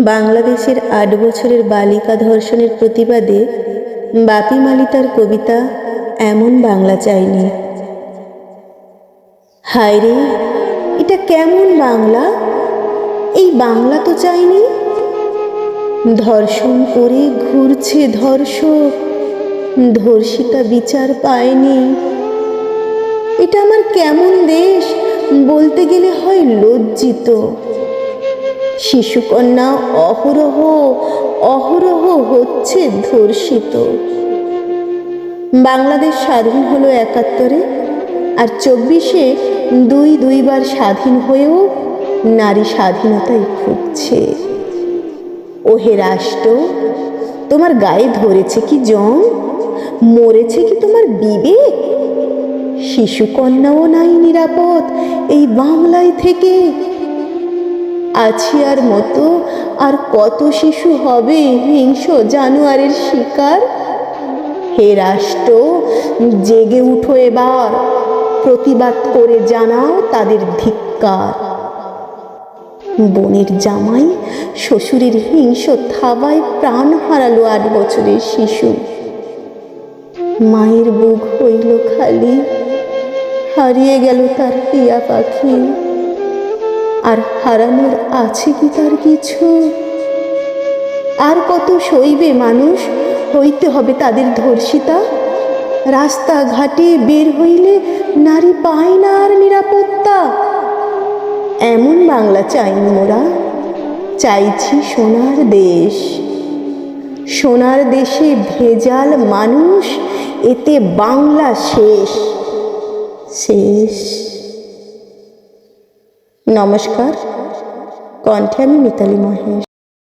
বাংলাদেশের আট বছরের বালিকা ধর্ষণের প্রতিবাদে বাপি মালিতার কবিতা এমন বাংলা চাইনি হায় রে এটা কেমন বাংলা? এই বাংলা তো চাইনি ধর্ষণ করে ঘুরছে ধর্ষক, ধর্ষিতা বিচার পায়নি। এটা আমার কেমন দেশ? বলতে গেলে হয় লজ্জিত। শিশুকন্যা অহরহ অহরহ হচ্ছে ধর্ষিত। বাংলাদেশ স্বাধীন হলো একাত্তরে আর চব্বিশে দুই দুইবার স্বাধীন হয়েও নারী স্বাধীনতায় ভুগছে ওহে রাষ্ট্র, তোমার গায়ে ধরেছে কি জং? মরেছে কি তোমার বিবেক? শিশুকন্যাও নাই নিরাপদ এই বাংলায় থেকে আছিয়ার মতো, আর কত শিশু হবে হিংস জানোয়ারের শিকার? হে রাষ্ট্র, জেগে উঠো এবার। প্রতিবাদ করে জানাও তাদের ধিক্কার। বোনের জামাই শ্বশুরের হিংস থাবায় প্রাণ হারালো আট বছরের শিশু। মায়ের বুক হইল খালি, হারিয়ে গেল তার পিয়া পাখি। আর হারানোর আছে কি তার কিছু? আর কত সইবে মানুষ হইতে হবে তাদের ধর্ষিতা? রাস্তাঘাটে বের হইলে নারী পায় না আর নিরাপত্তা? এমন বাংলা চাই মোরা। চাইছি সোনার দেশ। সোনার দেশে ভেজাল মানুষ, এতে বাংলা শেষ। শেষ। নমস্কার কণ্ঠে আমি মিতালি মহেশ